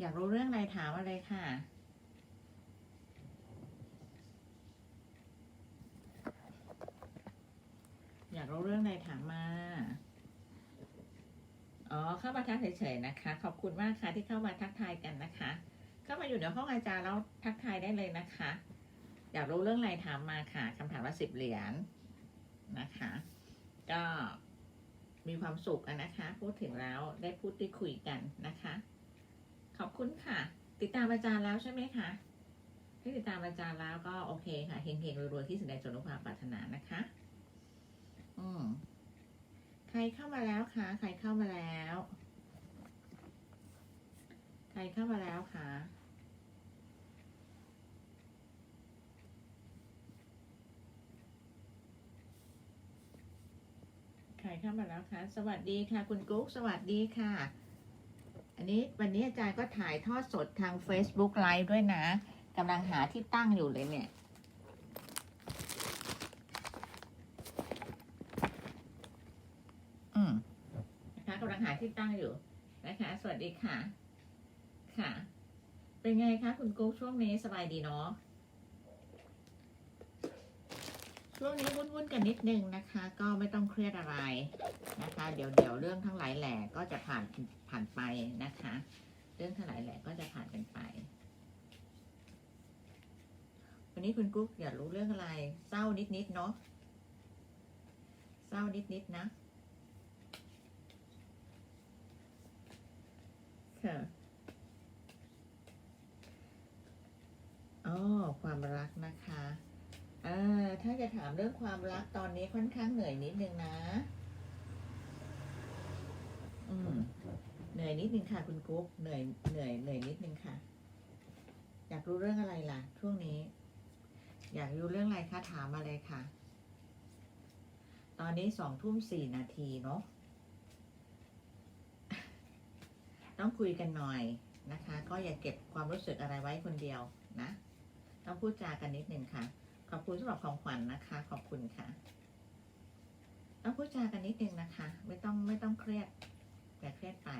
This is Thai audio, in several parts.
อยากรู้เรื่องอะไรถามอะไรค่ะ อยากรู้เรื่องอะไรถามมา อ๋อ เข้ามาทักเฉยๆนะคะ ขอบคุณมากค่ะที่เข้ามาทักทายกันนะคะ เข้ามาอยู่ในห้องอาจารย์แล้วทักทายได้เลยนะคะ อยากรู้เรื่องอะไรถามมาค่ะคำถามละสิบเหรียญนะคะ ก็มีความสุขนะคะ พูดถึงแล้วได้พูดได้คุยกันนะคะ ขอบคุณค่ะ ติดตามอาจารย์แล้วใช่ไหมคะที่ติดตามอาจารย์แล้วก็โอเคค่ะเฮงๆรวยๆที่สิ่งใดสมความปรารถนานะคะ อืมใครเข้ามาแล้วคะใครเข้ามาแล้ว ใครเข้ามาแล้วคะใครเข้ามาแล้วคะสวัสดีค่ะ คุณกุ๊กสวัสดีค่ะ อันนี้วันนี้อาจารย์ก็ถ่ายทอดสดทาง Facebook Live ด้วยนะกำลังหาที่ตั้งอยู่เลยเนี่ย อืมนะคะกำลังหาที่ตั้งอยู่นะคะ สวัสดีค่ะ ค่ะ เป็นไงคะคุณกุ๊กช่วงนี้สบายดีเนาะ ช่วงนี้วุ่นๆกันนิดนึงนะคะ ก็ไม่ต้องเครียดอะไรนะคะ เดี๋ยวเดี๋ยวเรื่องทั้งหลายแหล่ก็จะผ่านผ่านไปนะคะ เรื่องทั้งหลายแหล่ก็จะผ่านกันไป วันนี้คุณกุ๊กอยากรู้เรื่องอะไร เศร้านิดๆเนาะเศร้านิดๆนะค่ะอ๋อความรักนะคะ อ่าถ้าจะถามเรื่องความรักตอนนี้ค่อนข้างเหนื่อยนิดนึงนะ อืมเหนื่อยนิดนึงค่ะ คุณกุ๊กเหนื่อยเหนื่อยเหนื่อยนิดนึงค่ะ อยากรู้เรื่องอะไรล่ะ ช่วงนี้ อยากรู้เรื่องอะไรคะถามมาเลยค่ะ ตอนนี้สองทุ่มสี่นาทีเนาะต้องคุยกันหน่อยนะคะ ก็อย่าเก็บความรู้สึกอะไรไว้คนเดียวนะ ต้องพูดจากันนิดนึงค่ะ ขอบคุณสำหรับของขวัญนะคะ ขอบคุณค่ะต้องพูดจากันนิดนึงนะคะ ไม่ต้องไม่ต้องเครียดอย่าเครียดไป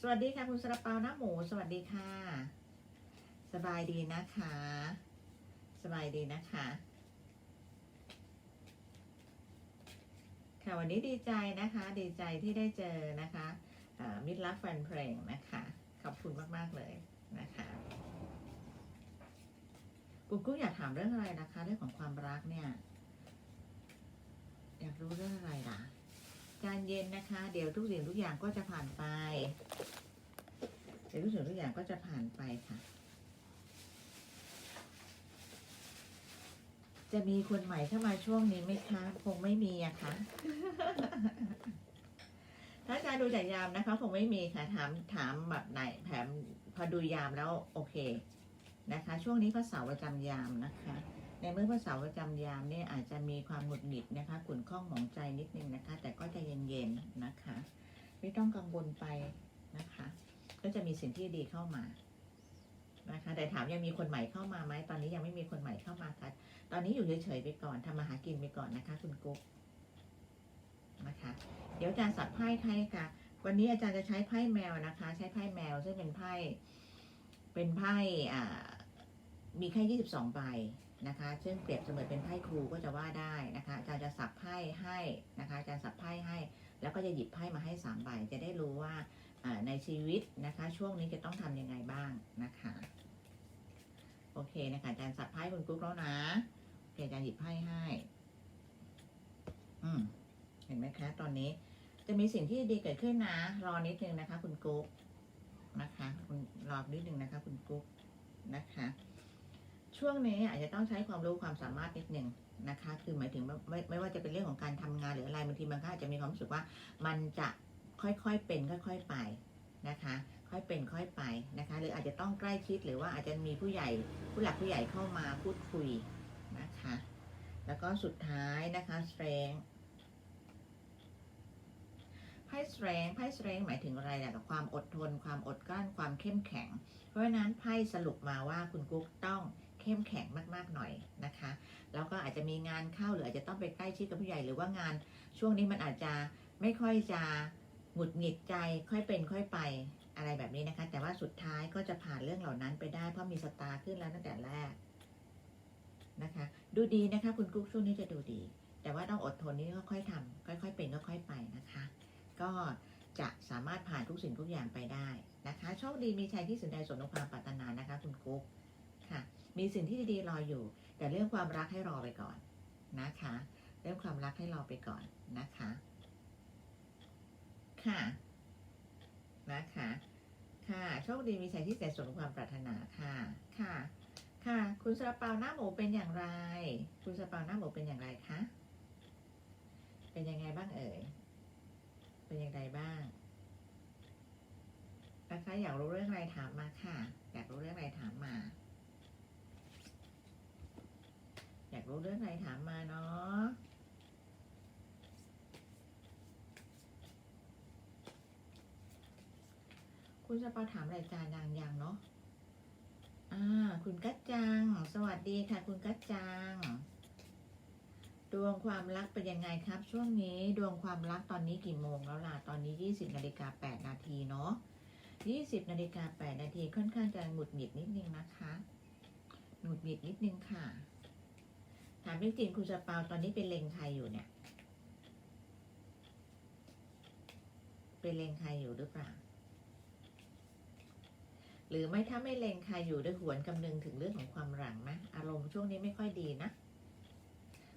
สวัสดีค่ะคุณสระเปาหน้าหมู สวัสดีค่ะ สบายดีนะคะ สบายดีนะคะ ค่ะวันนี้ดีใจนะคะ ดีใจที่ได้เจอนะคะมิตรรักแฟนเพลงนะคะ ขอบคุณมาก ๆ เลยนะคะ กุ๊กกุ๊กอยากถามเรื่องอะไรนะคะ เรื่องของความรักเนี่ย อยากรู้เรื่องอะไรล่ะใจเย็นนะคะ เดี๋ยวทุกสิ่งทุกอย่างก็จะผ่านไปเดี๋ยวทุกสิ่งทุกอย่างก็จะผ่านไปค่ะ จะมีคนใหม่เข้ามาช่วงนี้ไหมคะ คงไม่มีอะค่ะถ้าอาจารย์ดูจากยามนะคะ คงไม่มีค่ะ ถามถามแบบไหนแถมพอดูยามแล้ว โอเค นะคะ ช่วงนี้พระเสาร์ประจำยามนะคะ ในเมื่อพระเสาร์ประจำยามเนี่ยอาจจะมีความหงุดหงิดนะคะขุ่นข้องหมองใจนิดนึงนะคะ แต่ก็จะเย็นๆนะคะ ไม่ต้องกังวลไปนะคะ ก็จะมีสิ่งที่ดีเข้ามานะคะ แต่ถามยังมีคนใหม่เข้ามาไหมตอนนี้ยังไม่มีคนใหม่เข้ามาค่ะตอนนี้อยู่เฉยๆไปก่อนทำมาหากินไปก่อนนะคะ คุณกุ๊กนะคะ เดี๋ยวอาจารย์สับไพ่ให้ค่ะ วันนี้อาจารย์จะใช้ไพ่แมวนะคะ ใช้ไพ่แมวซึ่งเป็นไพ่เป็นไพ่อ่า มีแค่ 22 ใบนะคะซึ่งเปรียบเสมือนเป็นไพ่ครูก็จะว่าได้นะคะอาจารย์จะสับไพ่ให้นะคะอาจารย์สับไพ่ให้ แล้วก็จะหยิบไพ่มาให้สามใบ จะได้รู้ว่าอ่าในชีวิตนะคะช่วงนี้จะต้องทำยังไงบ้างนะคะ โอเคนะคะอาจารย์สับไพ่คุณกุ๊กแล้วนะโอเคอาจารย์หยิบไพ่ให้ อืมเห็นไหมคะ ตอนนี้จะมีสิ่งที่ดีเกิดขึ้นนะ รอนิดนึงนะคะ คุณกุ๊กนะคะ คุณรอนิดนึงนะคะ คุณกุ๊กนะคะ ช่วงนี้อาจจะต้องใช้ความรู้ความสามารถนิดหนึ่งนะคะ คือหมายถึงไม่ไม่ไม่ว่าจะเป็นเรื่องของการทำงานหรืออะไรบางทีมันก็อาจจะมีความรู้สึกว่า มันจะค่อยๆเป็นค่อย ๆไปนะคะ ค่อยเป็นค่อยไปนะคะ หรืออาจจะต้องใกล้ชิดหรือว่าอาจจะมีผู้ใหญ่ผู้หลักผู้ใหญ่เข้ามาพูดคุยนะคะ แล้วก็สุดท้ายนะคะ strength ไพ่ strength ไพ่ strength หมายถึงอะไรล่ะกับความอดทน ความอดกลั้น ความเข้มแข็ง เพราะฉะนั้นไพ่สรุปมาว่าคุณกุ๊กต้อง เข้มแข็งมากๆหน่อยนะคะแล้วก็อาจจะมีงานเข้าหรืออาจจะต้องไปใกล้ชิดกับผู้ใหญ่หรือว่างานช่วงนี้มันอาจจะไม่ค่อยจะหงุดหงิดใจค่อยเป็นค่อยไปอะไรแบบนี้นะคะ แต่ว่าสุดท้ายก็จะผ่านเรื่องเหล่านั้นไปได้เพราะมีสตาร์ขึ้นแล้วตั้งแต่แรกนะคะ ดูดีนะคะ คุณกุ๊กช่วงนี้จะดูดี แต่ว่าต้องอดทนนี่ค่อยๆทำค่อยๆเป็นค่อยๆไปนะคะ ก็จะสามารถผ่านทุกสิ่งทุกอย่างไปได้นะคะโชคดีมีชัยที่สิ่งใดสมในความปรารถนานะคะ คุณกุ๊กค่ะ มีสิ่งที่ดีๆรออยู่ แต่เรื่องความรักให้รอไปก่อนนะคะ เรื่องความรักให้รอไปก่อนนะคะ ค่ะ นะคะ ค่ะโชคดีมีชัยที่แสนสมความปรารถนาค่ะ ค่ะ ค่ะ คุณซาลาเปาหน้าหมูเป็นอย่างไร คุณซาลาเปาหน้าหมูเป็นอย่างไรคะ เป็นยังไงบ้างเอ่ย เป็นอย่างไรบ้างนะคะอยากรู้เรื่องอะไรถามมาค่ะ อยากรู้เรื่องอะไรถามมา อยากรู้เรื่องอะไรถามมาเนาะคุณสปาถามรายการดังยังเนาะอ่า คุณกัจจัง สวัสดีค่ะ คุณกัจจัง ดวงความรักเป็นยังไงครับ ช่วงนี้ดวงความรักตอนนี้กี่โมงแล้วล่ะ ตอนนี้20นาฬิกา8นาทีเนาะ20นาฬิกา8นาทีค่อนข้างจะหงุดหงิดนิดนึงนะคะหงุดหงิดนิดนึงค่ะ ถามจริงๆคุณสปาตอนนี้เป็นเลงใครอยู่เนี่ย เป็นเลงใครอยู่หรือเปล่า หรือไม่ถ้าไม่เลงใครอยู่ด้วยหวนกำนึงถึงเรื่องของความหลังไหมอารมณ์ช่วงนี้ไม่ค่อยดีนะ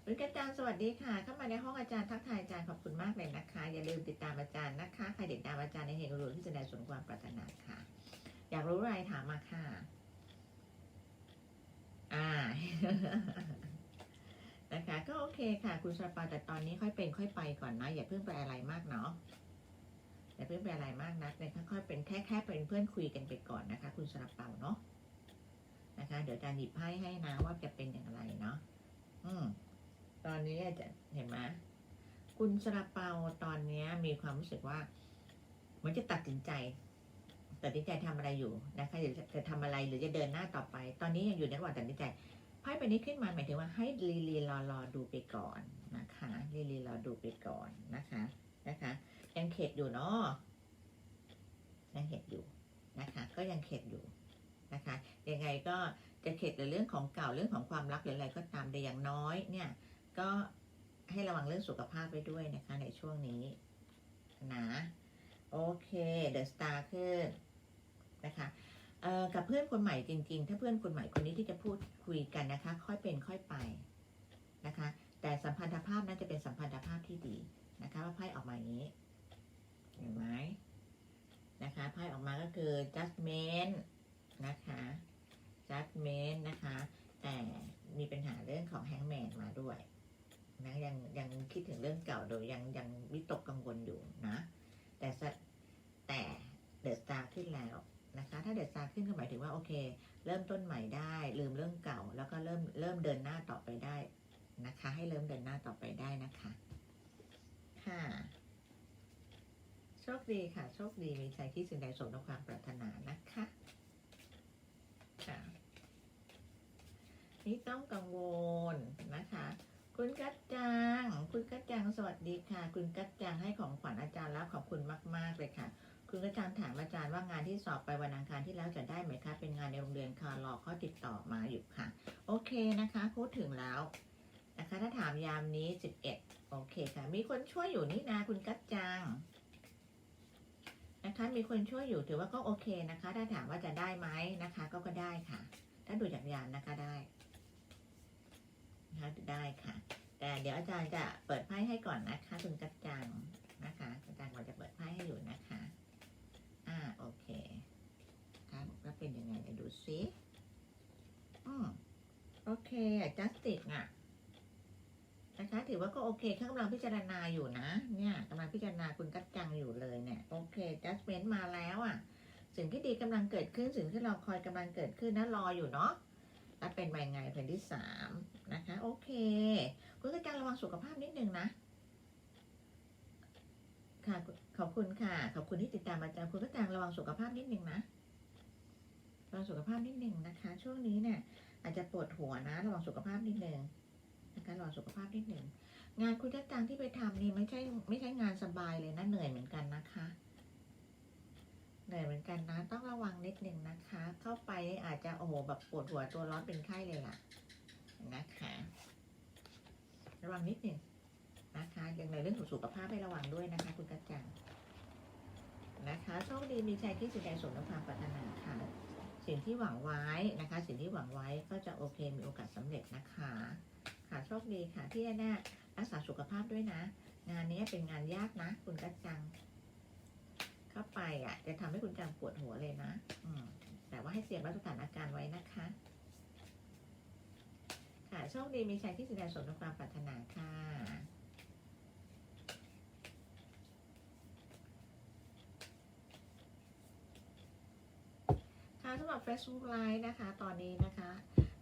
คุณอาจารย์สวัสดีค่ะ เข้ามาในห้องอาจารย์ทักทายอาจารย์ขอบคุณมากเลยนะคะ อย่าลืมติดตามอาจารย์นะคะ ใครติดตามอาจารย์ในเหตุรู้ที่แสดงสนความปรารถนาค่ะ อยากรู้อะไรถามมาค่ะ อ่า นะคะ ก็โอเคค่ะ คุณสปาแต่ตอนนี้ค่อยเป็นค่อยไปก่อนนะ อย่าเพิ่งไปอะไรมากเนาะอย่าเพิ่งไปอะไรมากนักเลยค่อยๆเป็นแค่แค่เป็นเพื่อนคุยกันไปก่อนนะคะ คุณสลับเปาเนาะนะคะ เดี๋ยวจารย์หยิบไพ่ให้นะว่าจะเป็นอย่างไรเนาะอืมตอนนี้จะเห็นไหมคุณสลับเปาตอนนี้มีความรู้สึกว่าเหมือนจะตัดสินใจตัดสินใจทำอะไรอยู่นะคะหรือจะทำอะไรหรือจะเดินหน้าต่อไป ตอนนี้ยังอยู่ในระหว่างตัดสินใจ ไพ่ใบนี้ขึ้นมาหมายถึงว่าให้ลีลีรอรอดูไปก่อนนะคะลีลีรอดูไปก่อนนะคะนะคะยังเข็ดอยู่เนาะยังเข็ดอยู่นะคะ ก็ยังเข็ดอยู่นะคะยังไงก็จะเข็ดในเรื่องของเก่าเรื่องของความรักหรืออะไรก็ตามแต่อย่างน้อยเนี่ยก็ให้ระวังเรื่องสุขภาพไปด้วยนะคะในช่วงนี้นะโอเคเดอะสตาร์ขึ้นนะคะ กับเพื่อนคนใหม่จริง ๆ ถ้าเพื่อนคนใหม่คนนี้ที่จะพูดคุยกันนะคะ ค่อยเป็นค่อยไปนะคะ แต่สัมพันธภาพนั้นจะเป็นสัมพันธภาพที่ดีนะคะว่าไพ่ออกมาอย่างนี้เห็นไหมนะคะไพ่ออกมาก็คือ judgment นะคะ judgment นะคะ แต่มีปัญหาเรื่องของ hangman มาด้วยนะยังยังคิดถึงเรื่องเก่าโดยยังยังวิตกกังวลอยู่นะ แต่แต่เดอะสตาร์ขึ้นแล้ว นะคะ ถ้าเดอะสตาขึ้นก็หมายถึงว่าโอเค เริ่มต้นใหม่ได้ ลืมเรื่องเก่า แล้วก็เริ่มเริ่มเดินหน้าต่อไปได้นะคะ ให้เริ่มเดินหน้าต่อไปได้นะคะค่ะโชคดีค่ะ โชคดีมีใจที่สิ่งใดสมในความปรารถนานะคะค่ะนี่ต้องกังวลนะคะ คุณกัจจัง คุณกัจจังสวัสดีค่ะ คุณกัจจังให้ของขวัญอาจารย์แล้วขอบคุณมาก ๆ เลยค่ะ คุณกัจจังถามอาจารย์ว่างานที่สอบไปวันอังคารที่แล้วจะได้ไหมคะ เป็นงานในโรงเรียนค่ะรอเขาติดต่อมาอยู่ค่ะ โอเคนะคะ พูดถึงแล้วนะคะ ถ้าถามยามนี้11โอเคค่ะ มีคนช่วยอยู่นี่นะคุณกัจจังนะคะ มีคนช่วยอยู่ถือว่าก็โอเคนะคะ ถ้าถามว่าจะได้ไหมนะคะ ก็ก็ได้ค่ะ ถ้าดูจากยานนะคะได้นะคะได้ค่ะ แต่เดี๋ยวอาจารย์จะเปิดไพ่ให้ก่อนนะคะคุณกัจจังนะคะอาจารย์กำลังจะเปิดไพ่ให้อยู่นะคะ โอเคครับแล้วเป็นยังไงเดี๋ยวดูซิอืมโอเคจัสติกอะนะคะถือว่าก็โอเคเขากำลังพิจารณาอยู่นะ เนี่ยกำลังพิจารณาคุณกัจจังอยู่เลยเนี่ยโอเค judgment มาแล้วอะ สิ่งที่ดีกำลังเกิดขึ้นสิ่งที่เราคอยกำลังเกิดขึ้นนะรออยู่เนาะแล้วเป็นใบไงแผ่นที่สามนะคะ โอเค คุณกัจจังระวังสุขภาพนิดนึงนะ ค่ะขอบคุณค่ะ ขอบคุณที่ติดตามอาจารย์คุณกัจจังระวังสุขภาพนิดนึงนะระวังสุขภาพนิดนึงนะคะ ช่วงนี้เนี่ย อาจจะปวดหัวนะระวังสุขภาพนิดนึงนะคะรอสุขภาพนิดหนึ่งงานคุณจักจังที่ไปทำนี่ไม่ใช่ไม่ใช่งานสบายเลยนะเหนื่อยเหมือนกันนะคะเหนื่อยเหมือนกันนะ ต้องระวังนิดนึงนะคะ เข้าไปอาจจะโอ้โหแบบปวดหัวตัวร้อนเป็นไข้เลยล่ะนะคะ ระวังนิดนึง นะคะยังในเรื่องของสุขภาพให้ระวังด้วยนะคะ คุณกระจังนะคะโชคดีมีชัยที่สิ่งใดสมความปรารถนาค่ะ สิ่งที่หวังไว้นะคะ สิ่งที่หวังไว้ก็จะโอเคมีโอกาสสำเร็จนะคะ ค่ะโชคดีค่ะที่แน่รักษาสุขภาพด้วยนะ งานนี้เป็นงานยากนะ คุณกระจัง เข้าไปอะ จะทำให้คุณจังปวดหัวเลยนะ อืมแต่ว่าให้เสียงรับสถานการณ์ไว้นะคะ ค่ะโชคดีมีชัยที่แสดงสมความปรารถนาค่ะ ค่ะสำหรับ Facebook Live นะคะ ตอนนี้นะคะ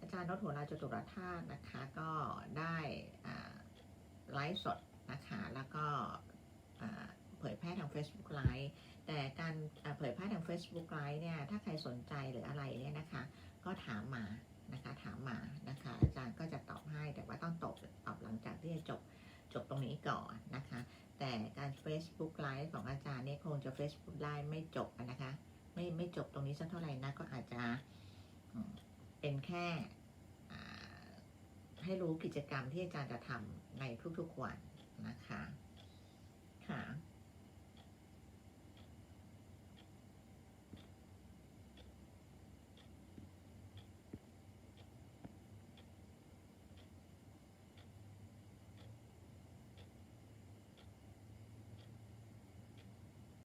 อาจารย์นศหัวราจตุรธาตุนะคะ ก็ได้ไลฟ์สดนะคะ แล้วก็เผยแพร่ทาง Facebook Live แต่การเผยแพร่ทาง Facebook Live เนี่ย ถ้าใครสนใจหรืออะไรเนี่ยนะคะ ก็ถามมานะคะ ถามมานะคะ อาจารย์ก็จะตอบให้ แต่ว่าต้องตอบตอบหลังจากที่จะจบจบตรงนี้ก่อนนะคะ แต่การ Facebook Live ของอาจารย์เนี่ยคงจะ Facebook Live ไม่จบนะคะ ไม่ไม่จบตรงนี้สักเท่าไหร่นะก็อาจจะเป็นแค่ให้รู้กิจกรรมที่อาจารย์จะทำในทุกๆวันนะคะค่ะ